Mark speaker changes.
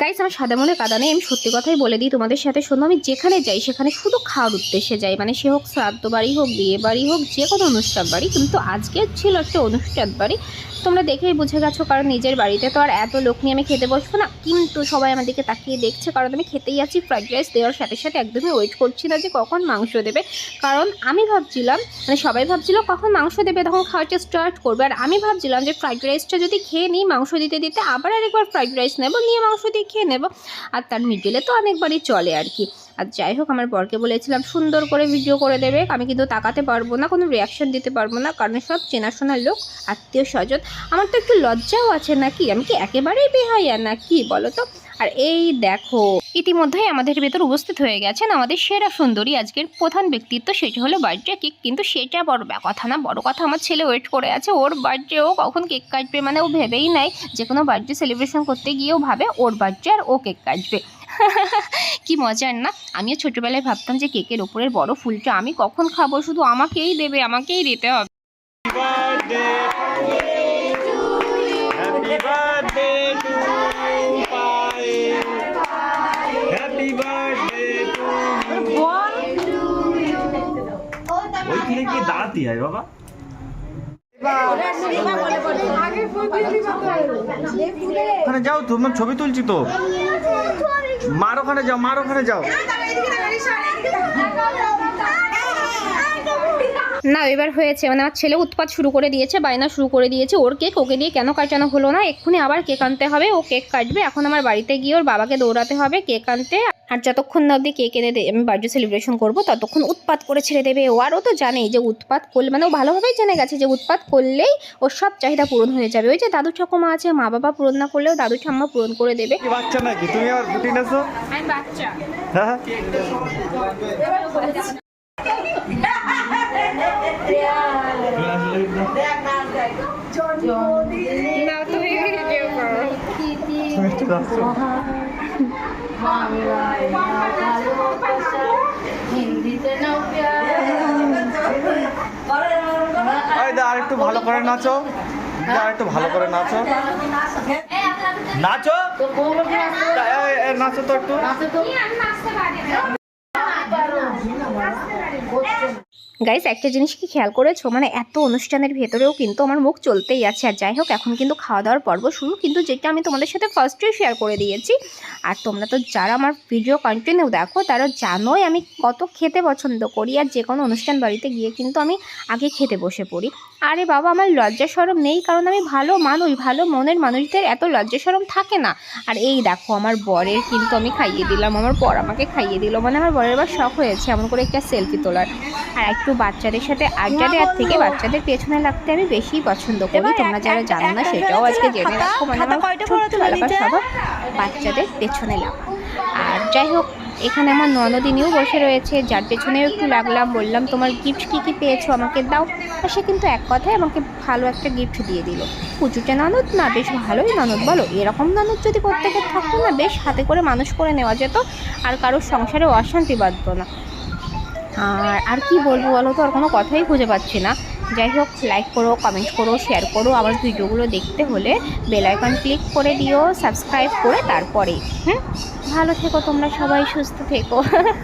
Speaker 1: Guys আমার সাদা মনে কাদা নেই, আমি সত্যি কথাই বলে দিই তোমাদের সাথে। শোনো, আমি যেখানে যাই, সেখানে শুধু খাওয়ার উদ্দেশ্যে যাই। মানে সে হোক শ্রাদ্ধ বাড়ি হোক, বিয়ে বাড়ি হোক, যে কোনো অনুষ্ঠান বাড়ি। কিন্তু আজকে ছিল একটা অনুষ্ঠান বাড়ি। তোমরা দেখেই বুঝে গেছো, কারণ নিজের বাড়িতে তো আর এত লোক নিয়ে আমি খেতে বসবো না। কিন্তু সবাই আমার দিকে তাকিয়ে দেখছে, কারণ আমি খেতেই আছি, ফ্রাইড রাইস দেওয়ার সাথে সাথে একদমই ওয়েট করছি না যে কখন মাংস দেবে। কারণ আমি ভাবছিলাম মানে সবাই ভাবছিল কখন মাংস দেবে, তখন খাওয়াটা স্টার্ট করবে। আর আমি ভাবছিলাম যে ফ্রাইড রাইসটা যদি খেয়ে নিই, মাংস দিতে দিতে আবার আরেকবার ফ্রাইড রাইস নেব, নিয়ে মাংস দিয়ে খেয়ে নেব। আর তার মিডিলে তো অনেকবারই চলে আর কি। আর যাই হোক, আমার বরকে বলেছিলাম, সুন্দর করে ভিডিও করে দেবে, আমি কিন্তু তাকাতে পারব না, কোনো রিয়াকশন দিতে পারব না, কারণ সব চেনাশোনার লোক, আত্মীয় স্বজন আমার তো একটু লজ্জাও আছে নাকি? আমি কি একেবারেই বেহাইয়া নাকি? বলো তো। আর এই দেখো, ইতিমধ্যেই আমাদের ভেতর উপস্থিত হয়ে গেছেন আমাদের সেরা সুন্দরী আজকের প্রধান ব্যক্তিত্ব। সেটা হলো বার্থডে কেক, কিন্তু সেটা বড় কথা না। বড় কথা, আমার ছেলে ওয়েট করে আছে, ওর বার্থডে, ও কখন কেক কাটবে মানে ও ভেবেই নাই যে কোনো বার্থডে সেলিব্রেশন করতে গিয়েও ভাবে ওর বার্থডে আর ও কেক কাটবে। কি মজার না? আমিও ছোটোবেলায় ভাবতাম যে কেকের ওপরের বড় ফুলটা আমি কখন খাব? শুধু আমাকেই দেবে, আমাকেই দিতে হবে।
Speaker 2: দাঁড়াতে হয় বাবা। ওখানে যাও তোমার ছবি তুলছি তো। মার ওখানে যাও, মার ওখানে যাও।
Speaker 1: না, এবার হয়েছে। মানে আমার ছেলে উৎপাত শুরু করে দিয়েছে, বায়না শুরু করে দিয়েছে। ওর কেক ওকে দিয়ে কেন কাটানো হলো না? এক্ষুনি আবার কেক আনতে হবে। ও কেক কাটবে। এখন আমার বাড়িতে গিয়ে ওর বাবাকে দৌড়াতে হবে। কেক আনতে আর যতক্ষণ না অবধি কেক এনে আমি বার্থডে সেলিব্রেশন করব ততক্ষণ উৎপাত করে ছেড়ে দেবে ও। আরও তো জানেই যে উৎপাত করলে মানে ও ভালোভাবেই জেনে গেছে যে উৎপাত করলেই ওর সব চাহিদা পূরণ হয়ে যাবে। ওই যে দাদু ঠাকুমা আছে মা বাবা পূরণ না করলেও দাদু ঠাম্মা পূরণ করে দেবে।
Speaker 2: কি বাচ্চা নাকি? তুমি আবার ফুটি নেছো
Speaker 1: আমি বাচ্চা।
Speaker 2: হ্যাঁ?
Speaker 1: না তুমি ভিডিও করো
Speaker 2: একটু যাচ্ছো এই দা আরেকটু ভালো করে নাচো। দা আরেকটু ভালো করে নাচো। নাচো? নাচো তো একটু।
Speaker 1: গাইস একটা জিনিস কি খেয়াল করেছ? মানে এত অনুষ্ঠানের ভেতরেও কিন্তু আমার মুখ চলতেই আছে। আর যাই হোক, এখন কিন্তু খাওয়া দাওয়ার পর্ব শুরু। কিন্তু যেটা আমি তোমাদের সাথে ফার্স্টে শেয়ার করে দিয়েছি, আর তোমরা তো যারা আমার ভিডিও কন্টিনিউ দেখো, তারা জানোই আমি কত খেতে পছন্দ করি। আর যে কোনো অনুষ্ঠান বাড়িতে গিয়ে কিন্তু আমি আগে খেতে বসে পড়ি। আরে বাবা, আমার লজ্জা সরম নেই, কারণ আমি ভালো মানুষ, ভালো মনের মানুষদের এত লজ্জা সরম থাকে না। আর এই দেখো, আমার বরের কিন্তু আমি খাইয়ে দিলাম, আমার বর আমাকে খাইয়ে দিল। মানে আমার বরের এবার শখ হয়েছে এমন করে একটা সেলফি তোলার। আর একটু বাচ্চাদের সাথে আড্ডা দেওয়ার থেকে বাচ্চাদের পেছনে লাগতে আমি বেশি পছন্দ করি। তোমরা যারা জানো না সেটাও আজকে জেনে রাখো মানে আমার স্বভাব বাচ্চাদের পেছনে লাগা আর যাই হোক এখানে আমার ননদিনীও বসে রয়েছে যার পেছনেও একটু লাগলাম বললাম তোমার গিফট কী কী পেয়েছ? আমাকে দাও। আর সে কিন্তু এক কথায় আমাকে ভালো একটা গিফট দিয়ে দিল। পুজোটা ননদ? না বেশ ভালোই ননদ বলো। এরকম ননদ যদি প্রত্যেকের থাকতো না বেশ হাতে করে মানুষ করে নেওয়া যেত আর কারোর সংসারে অশান্তি বাঁধতো না। আর আর কি বলব বলো তো? আর কোনো কথাই খুঁজে পাচ্ছি না। যাই হোক লাইক করো কমেন্ট করো শেয়ার করো। আমার ভিডিওগুলো দেখতে হলে বেল আইকন ক্লিক করে দিও সাবস্ক্রাইব করে তারপরে। হ্যাঁ ভালো থেকো তোমরা সবাই, সুস্থ থেকো।